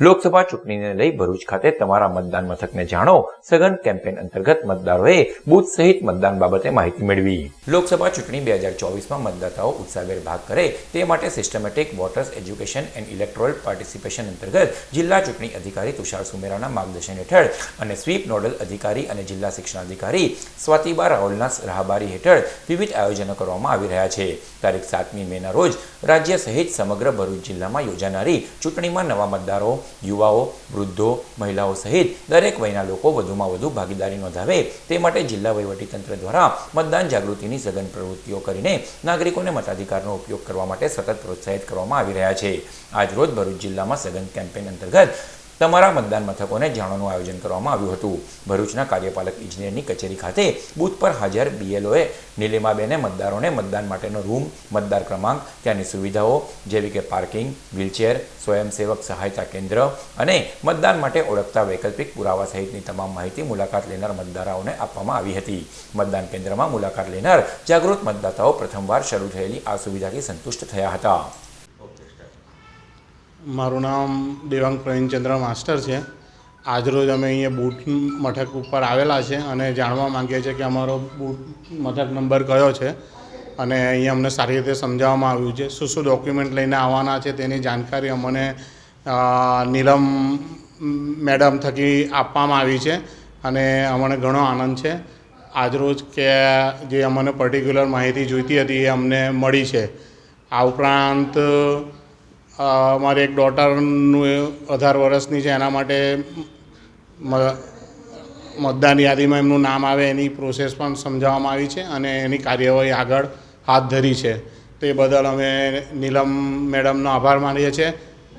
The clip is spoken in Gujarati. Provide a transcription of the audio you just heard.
લોકસભા ચૂંટણીને લઈ ભરૂચ ખાતે તમારા મતદાન મથકને જાણો. સઘન કેમ્પેન અંતર્ગત મતદારોએ બૂથ સહિત મતદાન બાબતે માહિતી મેળવી. લોકસભા ચૂંટણી બે હજાર ચોવીસમાં મતદાતાઓ ઉત્સાહભેર ભાગ કરે તે માટે systematic voters education and electoral participation અંતર્ગત જિલ્લા ચૂંટણી અધિકારી તુષાર સુમેરાના માર્ગદર્શન હેઠળ અને સ્વીપ નોડલ અધિકારી અને જિલ્લા શિક્ષણાધિકારી સ્વાતિબા રાહુલના રાહબારી હેઠળ વિવિધ આયોજનો કરવામાં આવી રહ્યા છે. તારીખ સાતમી મેના રોજ રાજ્ય સહિત સમગ્ર ભરૂચ જિલ્લામાં યોજાનારી ચૂંટણીમાં નવા મતદારો યુવાઓ, વૃદ્ધો, મહિલાઓ સહિત દરેક વયના લોકો વધુમાં વધુ ભાગીદારી નોંધાવે. તે માટે જિલ્લા વહીવટીતંત્ર દ્વારા મતદાન જાગૃતિની સઘન પ્રવૃત્તિઓ કરીને નાગરિકોને મતાધિકારનો ઉપયોગ કરવા માટે સતત પ્રોત્સાહિત કરવામાં આવી રહ્યા છે. આજરોજ ભરૂચ જિલ્લામાં સઘન કેમ્પેન અંતર્ગત તમારા મતદાન મથકોને જાણવાનું આયોજન કરવામાં આવ્યું હતું. ભરૂચના કાર્યપાલક ઇજનેરની કચેરી ખાતે બૂથ પર હાજર બીએલઓએ નીલિમાબેને મતદારોને મતદાન માટેનો રૂમ, મતદાર ક્રમાંક, ત્યાંની સુવિધાઓ જેવી કે પાર્કિંગ, વ્હીલચેર, સ્વયંસેવક સહાયતા કેન્દ્ર અને મતદાન માટે ઓળખતા વૈકલ્પિક પુરાવા સહિતની તમામ માહિતી મુલાકાત લેનાર મતદારોને આપવામાં આવી હતી. મતદાન કેન્દ્રમાં મુલાકાત લેનાર જાગૃત મતદાતાઓ પ્રથમવાર શરૂ થયેલી આ સુવિધાથી સંતુષ્ટ થયા હતા. મારું નામ દેવાંગ પ્રવીણચંદ્ર માસ્ટર છે. આજરોજ અમે અહીંયા બૂટ મથક ઉપર આવેલા છે અને જાણવા માંગીએ છીએ કે અમારો બૂટ મથક નંબર કયો છે અને અહીંયા અમને સારી રીતે સમજાવવામાં આવ્યું છે. શું શું ડોક્યુમેન્ટ લઈને આવવાના છે તેની જાણકારી અમને નીલમ મેડમ થકી આપવામાં આવી છે અને અમને ઘણો આનંદ છે. આજરોજ કે જે અમને પર્ટિક્યુલર માહિતી જોઈતી હતી એ અમને મળી છે. આ ઉપરાંત મારી એક ડોટરનું અઢાર વર્ષની છે, એના માટે મતદાન યાદીમાં એમનું નામ આવે, એની પ્રોસેસ પણ સમજાવવામાં આવી છે અને એની કાર્યવાહી આગળ હાથ ધરી છે. તે બદલ અમે નીલમ મેડમનો આભાર માનીએ છીએ.